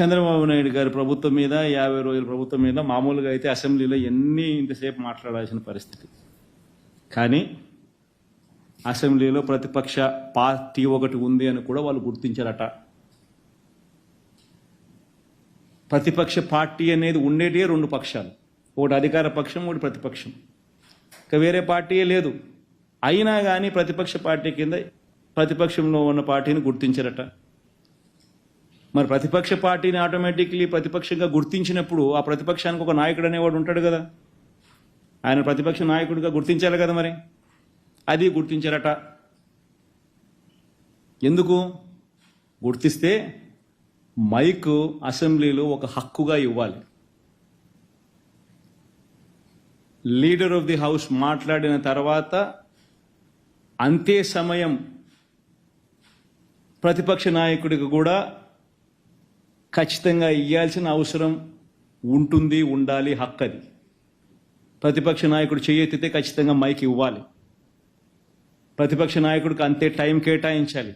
చంద్రబాబు నాయుడు గారి ప్రభుత్వం మీద యాభై రోజుల ప్రభుత్వం మీద మామూలుగా అయితే అసెంబ్లీలో ఎన్ని ఇంతసేపు మాట్లాడాల్సిన పరిస్థితి. కానీ అసెంబ్లీలో ప్రతిపక్ష పార్టీ ఒకటి ఉంది అని కూడా వాళ్ళు గుర్తించారట. ప్రతిపక్ష పార్టీ అనేది ఉండేటే రెండు పక్షాలు. ఒకటి అధికార పక్షం ఒకటి ప్రతిపక్షం. ఇక వేరే పార్టీయే లేదు. అయినా కానీ ప్రతిపక్ష పార్టీ కింద ప్రతిపక్షంలో ఉన్న పార్టీని గుర్తించారట. మరి ప్రతిపక్ష పార్టీని ఆటోమేటిక్లీ ప్రతిపక్షంగా గుర్తించినప్పుడు ఆ ప్రతిపక్షానికి ఒక నాయకుడు అనేవాడు ఉంటాడు కదా. ఆయన ప్రతిపక్ష నాయకుడిగా గుర్తించాలి కదా మరి? అది గుర్తించారట. ఎందుకు? గుర్తిస్తే మైక్ అసెంబ్లీలో ఒక హక్కుగా ఇవ్వాలి. లీడర్ ఆఫ్ ది హౌస్ మాట్లాడిన తర్వాత అంతే సమయం ప్రతిపక్ష నాయకుడికి కూడా ఖచ్చితంగా ఇవ్వాల్సిన అవసరం ఉంటుంది ఉండాలి హక్కు అది ప్రతిపక్ష నాయకుడు చేయెత్తితే ఖచ్చితంగా మైక్ ఇవ్వాలి. ప్రతిపక్ష నాయకుడికి అంతే టైం కేటాయించాలి.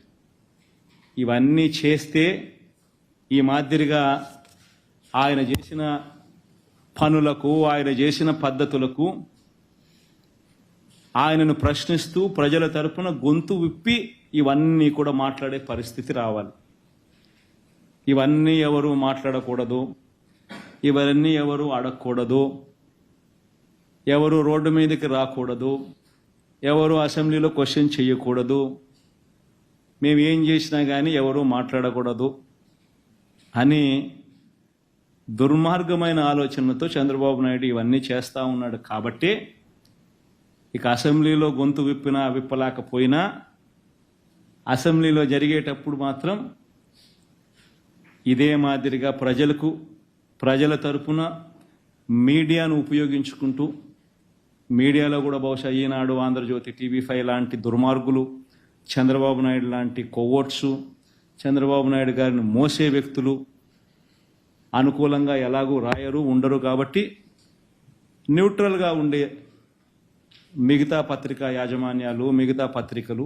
ఇవన్నీ చేస్తే ఈ మాదిరిగా ఆయన చేసిన పనులకు ఆయన చేసిన పద్ధతులకు ఆయనను ప్రశ్నిస్తూ ప్రజల తరపున గొంతు విప్పి ఇవన్నీ కూడా మాట్లాడే పరిస్థితి రావాలి. ఇవన్నీ ఎవరు మాట్లాడకూడదు. ఇవన్నీ ఎవరు అడగకూడదు ఎవరు రోడ్డు మీదకి రాకూడదు. ఎవరు అసెంబ్లీలో క్వశ్చన్ చేయకూడదు. మేము ఏం చేసినా కానీ ఎవరు మాట్లాడకూడదు అని దుర్మార్గమైన ఆలోచనతో చంద్రబాబు నాయుడు ఇవన్నీ చేస్తూ ఉన్నాడు కాబట్టి ఇక అసెంబ్లీలో గొంతు విప్పినా విప్పలేకపోయినా అసెంబ్లీలో జరిగేటప్పుడు మాత్రం ఇదే మాదిరిగా ప్రజలకు ప్రజల తరపున మీడియాను ఉపయోగించుకుంటూ మీడియాలో కూడా బహుశా ఈనాడు ఆంధ్రజ్యోతి టీవీ ఫైవ్ లాంటి దుర్మార్గులు చంద్రబాబు నాయుడు లాంటి కొవ్వొట్సు చంద్రబాబు నాయుడు గారిని మోసే వ్యక్తులు అనుకూలంగా ఎలాగూ రాయరు ఉండరు కాబట్టి న్యూట్రల్గా ఉండే మిగతా పత్రికా యాజమాన్యాలు మిగతా పత్రికలు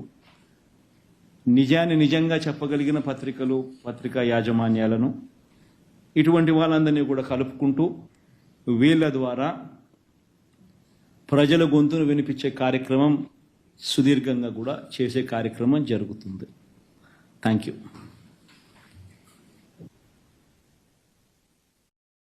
నిజాన్ని నిజంగా చెప్పగలిగిన పత్రికలు పత్రికా యాజమాన్యాలను ఇటువంటి వాళ్ళందరినీ కూడా కలుపుకుంటూ వీళ్ళ ద్వారా ప్రజల గొంతును వినిపించే కార్యక్రమం సుదీర్ఘంగా కూడా చేసే కార్యక్రమం జరుగుతుంది. Thank you